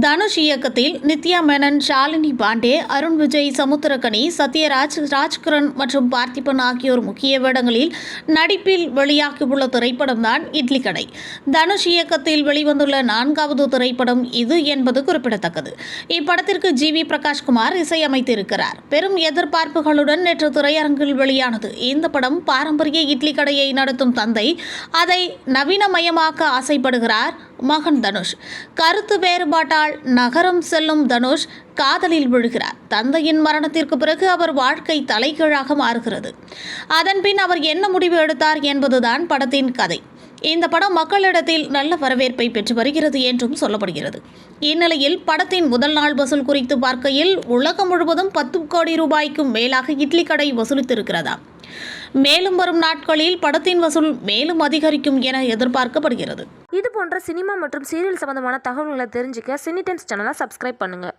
தனுஷ் இயக்கத்தில் நித்யா மேனன் ஷாலினி பாண்டே அருண் விஜய் சமுத்திரக்கனி சத்யராஜ் ராஜ்கிரண் மற்றும் பார்த்திபன் ஆகியோர் முக்கிய வேடங்களில் நடிப்பில் வெளியாகியுள்ள திரைப்படம் தான் இட்லி கடை. தனுஷ் இயக்கத்தில் வெளிவந்துள்ள நான்காவது திரைப்படம் இது என்பது குறிப்பிடத்தக்கது. இப்படத்திற்கு ஜி வி பிரகாஷ்குமார் இசையமைத்திருக்கிறார். பெரும் எதிர்பார்ப்புகளுடன் நேற்று திரையரங்கில் வெளியானது. இந்த படம் பாரம்பரிய இட்லி கடையை நடத்தும் தந்தை அதை நவீனமயமாக்க ஆசைப்படுகிறார் மகன் தனுஷ். கருத்து வேறுபாட்டால் நகரம் செல்லும் தனுஷ் காதலில் விழுகிறார். தந்தையின் மரணத்திற்கு பிறகு அவர் வாழ்க்கை தலைகீழாக மாறுகிறது. அதன்பின் அவர் என்ன முடிவு எடுத்தார் என்பதுதான் படத்தின் கதை. இந்த படம் மக்களிடத்தில் நல்ல வரவேற்பை பெற்று வருகிறது என்றும் சொல்லப்படுகிறது. இந்நிலையில் படத்தின் முதல் நாள் வசூல் குறித்து பார்க்கையில் உலகம் முழுவதும் பத்து கோடி ரூபாய்க்கும் மேலாக இட்லி கடை வசூலித்திருக்கிறதா? மேலும் வரும் நாட்களில் படத்தின் வசூல் மேலும் அதிகரிக்கும் என எதிர்பார்க்கப்படுகிறது. இது போன்ற சினிமா மற்றும் சீரியல் சம்பந்தமான தகவல்களை தெரிஞ்சுக்க சினிடென்ஸ் சேனலை சப்ஸ்கிரைப் பண்ணுங்கள்